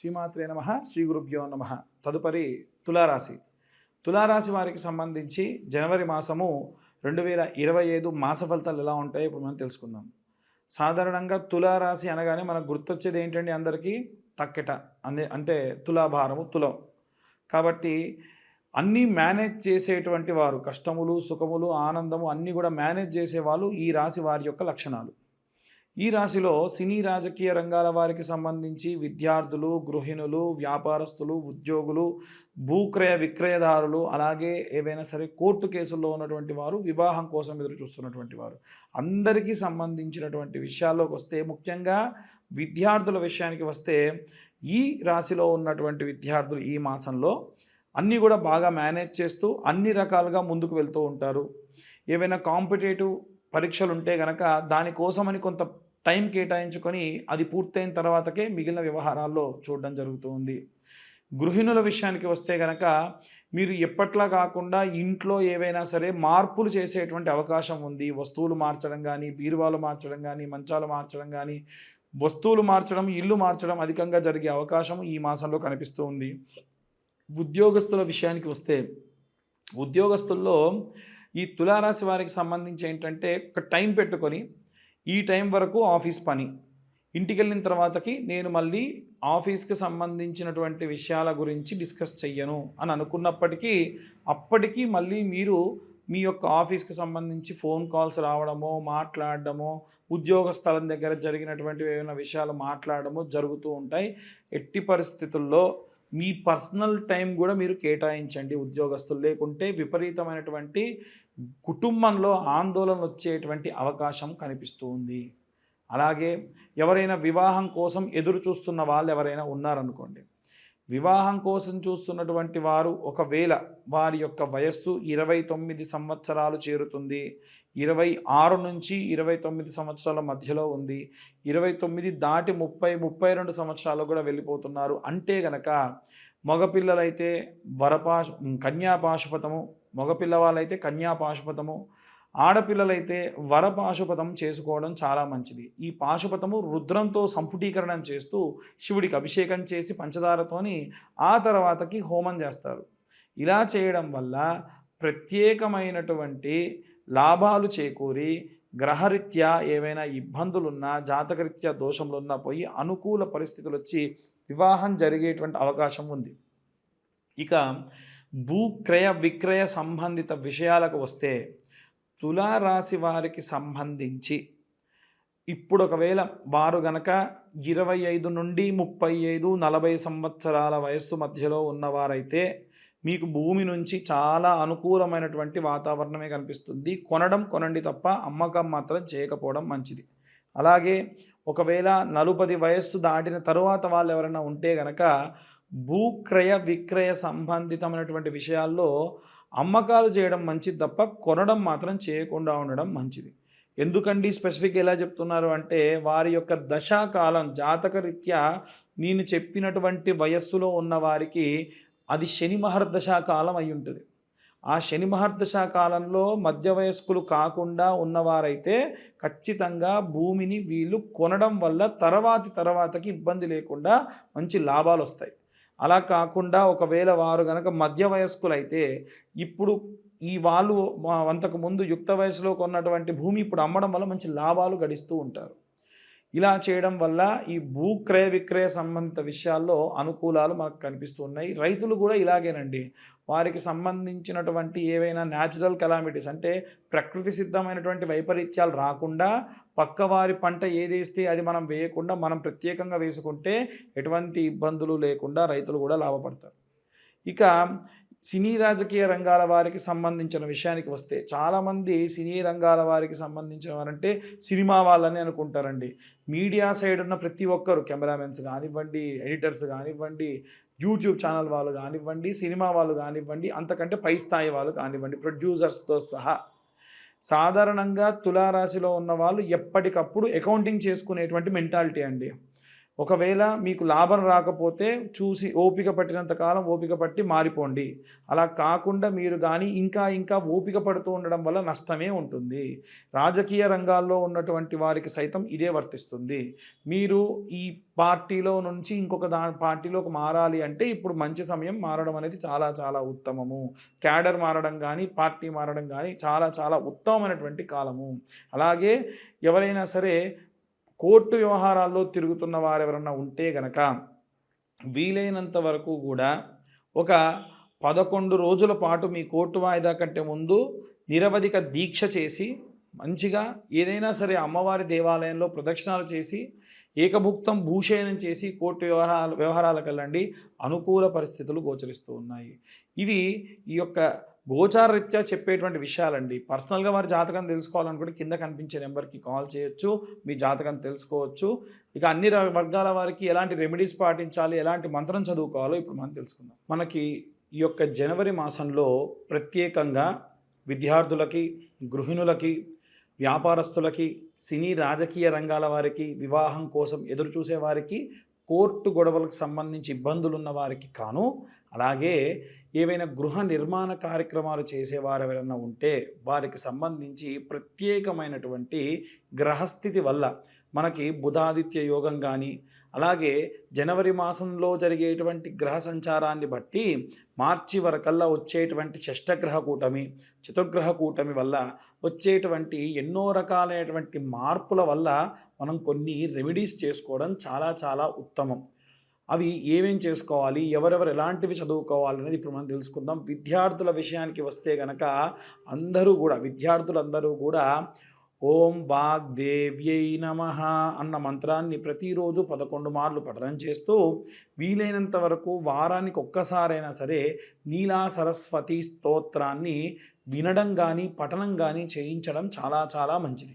శ్రీమాత్రే నమ శ్రీ గురుభ్యో నమ. తదుపరి తులారాశి. తులారాశి వారికి సంబంధించి జనవరి మాసము రెండు వేల ఇరవై ఐదు మాస ఫలితాలు ఎలా ఉంటాయో ఇప్పుడు మనం తెలుసుకుందాం. సాధారణంగా తులారాశి అనగానే మనకు గుర్తొచ్చేది ఏంటండి అందరికీ? తక్కెట. అందే అంటే తులాభారము తులం. కాబట్టి అన్నీ మేనేజ్ చేసేటువంటి వారు కష్టములు సుఖములు ఆనందము అన్నీ కూడా మేనేజ్ చేసేవాళ్ళు ఈ రాశి వారి యొక్క లక్షణాలు. ఈ రాశిలో సినీ రాజకీయ రంగాల వారికి సంబంధించి విద్యార్థులు గృహిణులు వ్యాపారస్తులు ఉద్యోగులు భూక్రయ విక్రయదారులు అలాగే ఏవైనా సరే కోర్టు కేసుల్లో ఉన్నటువంటి వారు వివాహం కోసం ఎదురు చూస్తున్నటువంటి వారు. అందరికీ సంబంధించినటువంటి విషయాల్లోకి వస్తే ముఖ్యంగా విద్యార్థుల విషయానికి వస్తే ఈ రాశిలో ఉన్నటువంటి విద్యార్థులు ఈ మాసంలో అన్నీ కూడా బాగా మేనేజ్ చేస్తూ అన్ని రకాలుగా ముందుకు వెళ్తూ ఉంటారు. ఏవైనా కాంపిటేటివ్ పరీక్షలు ఉంటే కనుక దానికోసమని కొంత టైం కేటాయించుకొని అది పూర్తయిన తర్వాతకే మిగిలిన వ్యవహారాల్లో చూడడం జరుగుతుంది. గృహిణుల విషయానికి వస్తే కనుక మీరు ఎప్పట్లా కాకుండా ఇంట్లో ఏవైనా సరే మార్పులు చేసేటువంటి అవకాశం ఉంది. వస్తువులు మార్చడం కానీ బీరువాలు మార్చడం కానీ మంచాలు మార్చడం కానీ వస్తువులు మార్చడం ఇల్లు మార్చడం అధికంగా జరిగే అవకాశం ఈ మాసంలో కనిపిస్తూ ఉంది. ఉద్యోగస్తుల విషయానికి వస్తే ఉద్యోగస్తుల్లో ఈ తులారాశి వారికి సంబంధించి ఏంటంటే ఒక టైం పెట్టుకొని ఈ టైం వరకు ఆఫీస్ పని. ఇంటికి వెళ్ళిన తర్వాతకి నేను మళ్ళీ ఆఫీస్కి సంబంధించినటువంటి విషయాల గురించి డిస్కస్ చెయ్యను అని అనుకున్నప్పటికీ అప్పటికీ మళ్ళీ మీరు మీ యొక్క ఆఫీస్కి సంబంధించి ఫోన్ కాల్స్ రావడమో మాట్లాడడమో ఉద్యోగ స్థలం దగ్గర జరిగినటువంటి ఏమైనా విషయాలు మాట్లాడడము జరుగుతూ ఉంటాయి. ఎట్టి పరిస్థితుల్లో మీ పర్సనల్ టైం కూడా మీరు కేటాయించండి ఉద్యోగస్తులు. లేకుంటే విపరీతమైనటువంటి కుటుంబంలో ఆందోళన వచ్చేటువంటి అవకాశం కనిపిస్తూ ఉంది. అలాగే ఎవరైనా వివాహం కోసం ఎదురు చూస్తున్న వాళ్ళు ఎవరైనా ఉన్నారనుకోండి. వివాహం కోసం చూస్తున్నటువంటి వారు ఒకవేళ వారి యొక్క వయస్సు ఇరవై తొమ్మిది సంవత్సరాలు చేరుతుంది. ఇరవై ఆరు నుంచి ఇరవై తొమ్మిది సంవత్సరాల మధ్యలో ఉంది. ఇరవై తొమ్మిది దాటి ముప్పై ముప్పై రెండు సంవత్సరాలు కూడా వెళ్ళిపోతున్నారు. అంటే గనక మగపిల్లలైతే వరపాశ కన్యాపాశుపతము మగపిల్లవాళ్ళైతే కన్యాపాశుపతము ఆడపిల్లలైతే వరపాశుపతం చేసుకోవడం చాలా మంచిది. ఈ పాశుపతము రుద్రంతో సంపుటీకరణం చేస్తూ శివుడికి అభిషేకం చేసి పంచదారతోని ఆ తర్వాతకి హోమం చేస్తారు. ఇలా చేయడం వల్ల ప్రత్యేకమైనటువంటి లాభాలు చేకూరి గ్రహరీత్యా ఏవైనా ఇబ్బందులున్నా జాతకరీత్యా దోషములున్నా పోయి అనుకూల పరిస్థితులు వచ్చి వివాహం జరిగేటువంటి అవకాశం ఉంది. ఇక భూక్రయ విక్రయ సంబంధిత విషయాలకు వస్తే తులారాశి వారికి సంబంధించి ఇప్పుడు ఒకవేళ వారు గనక ఇరవై ఐదు నుండి ముప్పై ఐదు నలభై సంవత్సరాల వయస్సు మధ్యలో ఉన్నవారైతే మీకు భూమి నుంచి చాలా అనుకూలమైనటువంటి వాతావరణమే కనిపిస్తుంది. కొనడం కొనండి తప్ప అమ్మకం మాత్రం చేయకపోవడం మంచిది. అలాగే ఒకవేళ నలుపది వయస్సు దాటిన తరువాత వాళ్ళు ఎవరైనా ఉంటే గనక భూక్రయ విక్రయ సంబంధితమైనటువంటి విషయాల్లో అమ్మకాలు చేయడం మంచిది తప్ప కొనడం మాత్రం చేయకుండా ఉండడం మంచిది. ఎందుకండి స్పెసిఫిక్ ఎలా చెప్తున్నారు అంటే వారి యొక్క దశాకాలం జాతకరీత్యా నేను చెప్పినటువంటి వయస్సులో ఉన్న వారికి అది శని మహర్దశాకాలం అయి ఉంటుంది. ఆ శని మహర్దశాకాలంలో మధ్య వయస్కులు కాకుండా ఉన్నవారైతే ఖచ్చితంగా భూమిని వీళ్ళు కొనడం వల్ల తర్వాతి తర్వాతకి ఇబ్బంది లేకుండా మంచి లాభాలు వస్తాయి అలా కాకుండా ఒకవేళ వారు కనుక మధ్య వయస్కులైతే ఇప్పుడు ఈ వాళ్ళు అంతకుముందు అంతకు ముందు యుక్త వయసులో కొన్నటువంటి భూమి ఇప్పుడు అమ్మడం వల్ల మంచి లాభాలు గడిస్తూ ఉంటారు. ఇలా చేయడం వల్ల ఈ భూ క్రయ విక్రయ సంబంధిత విషయాల్లో అనుకూలాలు మనకు కనిపిస్తూ ఉన్నాయి. రైతులు కూడా ఇలాగేనండి. వారికి సంబంధించినటువంటి ఏవైనా న్యాచురల్ కెలామిటీస్ అంటే ప్రకృతి సిద్ధమైనటువంటి వైపరీత్యాలు రాకుండా పక్కవారి పంట ఏదేస్తే అది మనం వేయకుండా మనం ప్రత్యేకంగా వేసుకుంటే ఎటువంటి ఇబ్బందులు లేకుండా రైతులు కూడా లాభపడతారు. ఇక సినీ రాజకీయ రంగాల వారికి సంబంధించిన విషయానికి వస్తే చాలామంది సినీ రంగాల వారికి సంబంధించిన వారంటే సినిమా వాళ్ళని అనుకుంటారండి. మీడియా సైడ్ ఉన్న ప్రతి ఒక్కరు కెమెరామెన్స్ కానివ్వండి ఎడిటర్స్ కానివ్వండి యూట్యూబ్ ఛానల్ వాళ్ళు కానివ్వండి సినిమా వాళ్ళు కానివ్వండి అంతకంటే పై స్థాయి వాళ్ళు కానివ్వండి ప్రొడ్యూసర్స్తో సహా. సాధారణంగా తులారాశిలో ఉన్న వాళ్ళు ఎప్పటికప్పుడు అకౌంటింగ్ చేసుకునేటువంటి మెంటాలిటీ అండి. ఒకవేళ మీకు లాభం రాకపోతే చూసి ఓపిక పట్టినంత కాలం ఓపిక పట్టి మారిపోండి. అలా కాకుండా మీరు కానీ ఇంకా ఇంకా ఓపిక పడుతూ ఉండడం వల్ల నష్టమే ఉంటుంది. రాజకీయ రంగాల్లో ఉన్నటువంటి వారికి సైతం ఇదే వర్తిస్తుంది. మీరు ఈ పార్టీలో నుంచి ఇంకొక దా పార్టీలోకి మారాలి అంటే ఇప్పుడు మంచి సమయం మారడం అనేది చాలా చాలా ఉత్తమము. క్యాడర్ మారడం కానీ పార్టీ మారడం కానీ చాలా చాలా ఉత్తమమైనటువంటి కాలము. అలాగే ఎవరైనా సరే కోర్టు వ్యవహారాల్లో తిరుగుతున్న వారు ఎవరన్నా ఉంటే గనక వీలైనంత వరకు కూడా ఒక పదకొండు రోజుల పాటు మీ కోర్టు వాయిదా కంటే ముందు నిరవధిక దీక్ష చేసి మంచిగా ఏదైనా సరే అమ్మవారి దేవాలయంలో ప్రదక్షిణాలు చేసి ఏకభుక్తం భూషయనం చేసి కోర్టు వ్యవహారాలు వ్యవహారాలకు వెళ్ళండి అనుకూల పరిస్థితులు గోచరిస్తూ ఉన్నాయి. ఇవి ఈ యొక్క గోచారరీత్యా చెప్పేటువంటి విషయాలండి. పర్సనల్గా వారి జాతకం తెలుసుకోవాలనుకుంటే కింద కనిపించే నెంబర్కి కాల్ చేయొచ్చు మీ జాతకం తెలుసుకోవచ్చు. ఇక అన్ని వర్గాల వారికి ఎలాంటి రెమెడీస్ పాటించాలి ఎలాంటి మంత్రం చదువుకోవాలో ఇప్పుడు మనం తెలుసుకుందాం. మనకి ఈ యొక్క జనవరి మాసంలో ప్రత్యేకంగా విద్యార్థులకి గృహిణులకి వ్యాపారస్తులకి సినీ రాజకీయ రంగాల వారికి వివాహం కోసం ఎదురు చూసే వారికి కోర్టు గొడవలకు సంబంధించి ఇబ్బందులు ఉన్న వారికి కాను అలాగే ఏవైనా గృహ నిర్మాణ కార్యక్రమాలు చేసేవారు ఎవరైనా ఉంటే వారికి సంబంధించి ప్రత్యేకమైనటువంటి గ్రహస్థితి వల్ల మనకి బుధాదిత్య యోగం కానీ అలాగే జనవరి మాసంలో జరిగేటువంటి గ్రహ సంచారాన్ని బట్టి మార్చి వరకల్లా వచ్చేటువంటి షష్టగ్రహ కూటమి చతుర్గ్రహ కూటమి వల్ల వచ్చేటువంటి ఎన్నో రకాలైనటువంటి మార్పుల వల్ల మనం కొన్ని రెమెడీస్ చేసుకోవడం చాలా చాలా ఉత్తమం. అవి ఏమేం చేసుకోవాలి? ఎవరెవరు ఎలాంటివి చదువుకోవాలి అనేది ఇప్పుడు మనం తెలుసుకుందాం. విద్యార్థుల విషయానికి వస్తే గనక అందరూ కూడా విద్యార్థులందరూ కూడా ఓం వాగ్దేవ్యై నమ అన్న మంత్రాన్ని ప్రతిరోజు పదకొండు మార్లు పఠనం చేస్తూ వీలైనంత వరకు వారానికి ఒక్కసారైనా సరే నీలా సరస్వతి స్తోత్రాన్ని వినడం కానీ పఠనం కానీ చేయించడం చాలా చాలా మంచిది.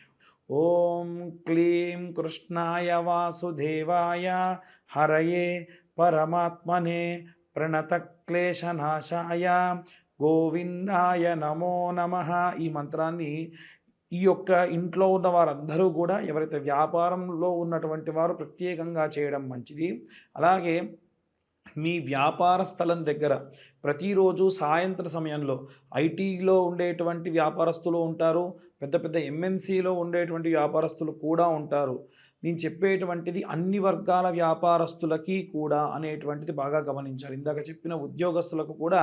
ఓం క్లీం కృష్ణాయ వాసుదేవాయ హరయే పరమాత్మనే ప్రణతక్లేశనాశాయ. గోవిందాయ నమో నమ. ఈ మంత్రాన్ని ఈ యొక్క ఇంట్లో ఉన్న వారందరూ కూడా ఎవరైతే వ్యాపారంలో ఉన్నటువంటి వారు ప్రత్యేకంగా చేయడం మంచిది. అలాగే మీ వ్యాపార స్థలం దగ్గర ప్రతిరోజు సాయంత్ర సమయంలో ఐటీలో ఉండేటువంటి వ్యాపారస్తులు ఉంటారు. పెద్ద పెద్ద ఎంఎన్సీలో ఉండేటువంటి వ్యాపారస్తులు కూడా ఉంటారు. నేను చెప్పేటువంటిది అన్ని వర్గాల వ్యాపారస్తులకి కూడా అనేటువంటిది బాగా గమనించాలి. ఇందాక చెప్పిన ఉద్యోగస్తులకు కూడా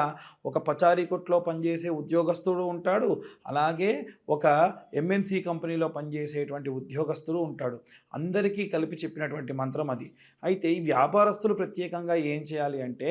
ఒక పచారీ కొట్లో పనిచేసే ఉద్యోగస్తుడు ఉంటాడు. అలాగే ఒక ఎంఎన్సీ కంపెనీలో పనిచేసేటువంటి ఉద్యోగస్తుడు ఉంటాడు. అందరికీ కలిపి చెప్పినటువంటి మంత్రం అది. అయితే ఈ వ్యాపారస్తులు ప్రత్యేకంగా ఏం చేయాలి అంటే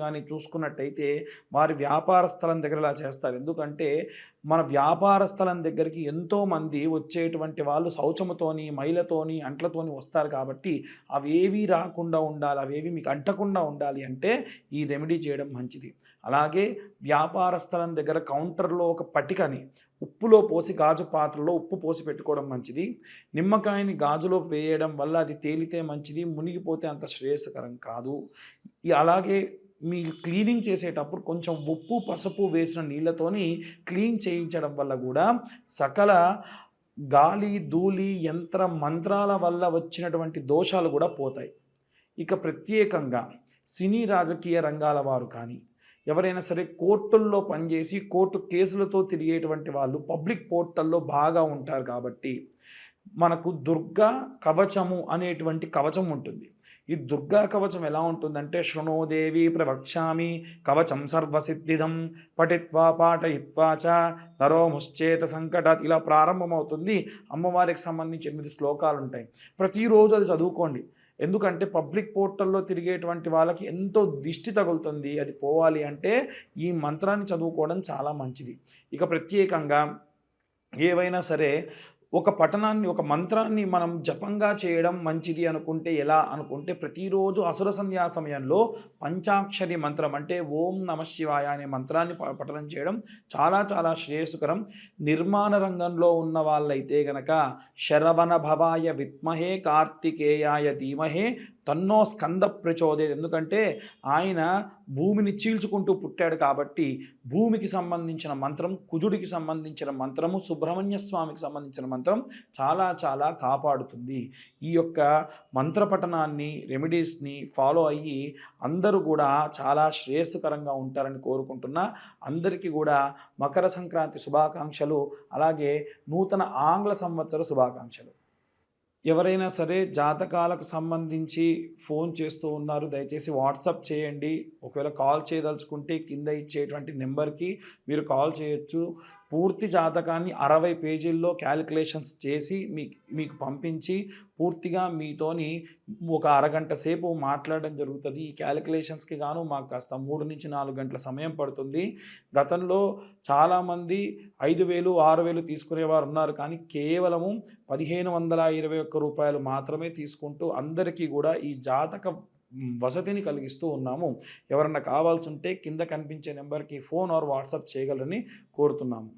కానీ చూసుకున్నట్టయితే వారి వ్యాపార స్థలం దగ్గర ఇలా చేస్తారు. ఎందుకంటే మన వ్యాపార స్థలం దగ్గరికి ఎంతోమంది వచ్చేటువంటి వాళ్ళు శౌచముతోని మైలతోని అంట్లతోని వస్తారు కాబట్టి అవేవి రాకుండా ఉండాలి అవేవి మీకు అంటకుండా ఉండాలి అంటే ఈ రెమెడీ చేయడం మంచిది. అలాగే వ్యాపార స్థలం దగ్గర కౌంటర్లో ఒక పటికని ఉప్పులో పోసి గాజు పాత్రలో ఉప్పు పోసి పెట్టుకోవడం మంచిది. నిమ్మకాయని గాజులో వేయడం వల్ల అది తేలితే మంచిది మునిగిపోతే అంత శ్రేయస్కరం కాదు. అలాగే మీరు క్లీనింగ్ చేసేటప్పుడు కొంచెం ఉప్పు పసుపు వేసిన నీళ్ళతోని క్లీన్ చేయించడం వల్ల కూడా సకల గాలి ధూళి యంత్ర మంత్రాల వల్ల వచ్చినటువంటి దోషాలు కూడా పోతాయి. ఇక ప్రత్యేకంగా సినీ రాజకీయ రంగాల వారు కానీ ఎవరైనా సరే కోర్టుల్లో పనిచేసి కోర్టు కేసులతో తిరిగేటువంటి వాళ్ళు పబ్లిక్ పోర్టల్లో బాగా ఉంటారు కాబట్టి మనకు దుర్గా కవచము అనేటువంటి కవచం ఉంటుంది. ఈ దుర్గా కవచం ఎలా ఉంటుందంటే శృణోదేవి ప్రవక్ష్యామి కవచం సర్వసిద్ధిదం పఠిత్వా పాఠయిత్వా చ నరోముశ్చేత సంకటాత్ ఇలా ప్రారంభమవుతుంది. అమ్మవారికి సంబంధించి ఎనిమిది శ్లోకాలు ఉంటాయి ప్రతిరోజు అది చదువుకోండి. ఎందుకంటే పబ్లిక్ పోర్టల్లో తిరిగేటువంటి వాళ్ళకి ఎంతో దిష్టి తగులుతుంది. అది పోవాలి అంటే ఈ మంత్రాన్ని చదువుకోవడం చాలా మంచిది. ఇక ప్రత్యేకంగా ఏవైనా సరే ఒక పఠనాన్ని ఒక మంత్రాన్ని మనం జపంగా చేయడం మంచిది అనుకుంటే ఎలా అనుకుంటే ప్రతిరోజు అసుర సంధ్యా సమయంలో పంచాక్షరి మంత్రం అంటే ఓం నమ శివాయ అనే మంత్రాన్ని ప- పఠనం చేయడం చాలా చాలా శ్రేయస్కరం. నిర్మాణ రంగంలో ఉన్న వాళ్ళైతే గనక శరవణ భవాయ విద్మహే కార్తికేయాయ ధీమహే తన్నో స్కంద ప్రచోదే ఎందుకంటే ఆయన భూమిని చీల్చుకుంటూ పుట్టాడు కాబట్టి భూమికి సంబంధించిన మంత్రం కుజుడికి సంబంధించిన మంత్రము సుబ్రహ్మణ్య స్వామికి సంబంధించిన మంత్రం చాలా చాలా కాపాడుతుంది. ఈ యొక్క మంత్రపఠనాన్ని రెమెడీస్ని ఫాలో అయ్యి అందరూ కూడా చాలా శ్రేయస్కరంగా ఉంటారని కోరుకుంటున్నా. అందరికీ కూడా మకర సంక్రాంతి శుభాకాంక్షలు అలాగే నూతన ఆంగ్ల సంవత్సర శుభాకాంక్షలు. ఎవరైనా సరే జాతకాలకు సంబంధించి ఫోన్ చేస్తూ ఉన్నారు దయచేసి వాట్సాప్ చేయండి. ఒకవేళ కాల్ చేయదలుచుకుంటే కింద ఇచ్చేటువంటి నెంబర్కి మీరు కాల్ చేయొచ్చు. పూర్తి జాతకాన్ని అరవై పేజీల్లో క్యాలిక్యులేషన్స్ చేసి మీ మీకు పంపించి పూర్తిగా మీతోని ఒక అరగంట సేపు మాట్లాడడం జరుగుతుంది. ఈ క్యాలిక్యులేషన్స్కి గాను మాకు కాస్త మూడు నుంచి నాలుగు గంటల సమయం పడుతుంది. గతంలో చాలామంది ఐదు వేలు ఆరు వేలు తీసుకునేవారు ఉన్నారు. కానీ కేవలము పదిహేను వందల ఇరవై ఒక్క రూపాయలు మాత్రమే తీసుకుంటూ అందరికీ కూడా ఈ జాతక వసతిని కలిగిస్తూ ఉన్నాము. ఎవరన్నా కావాల్సి ఉంటే కింద కనిపించే నెంబర్కి ఫోన్ ఆర్ వాట్సాప్ చేయగలరని కోరుతున్నాము.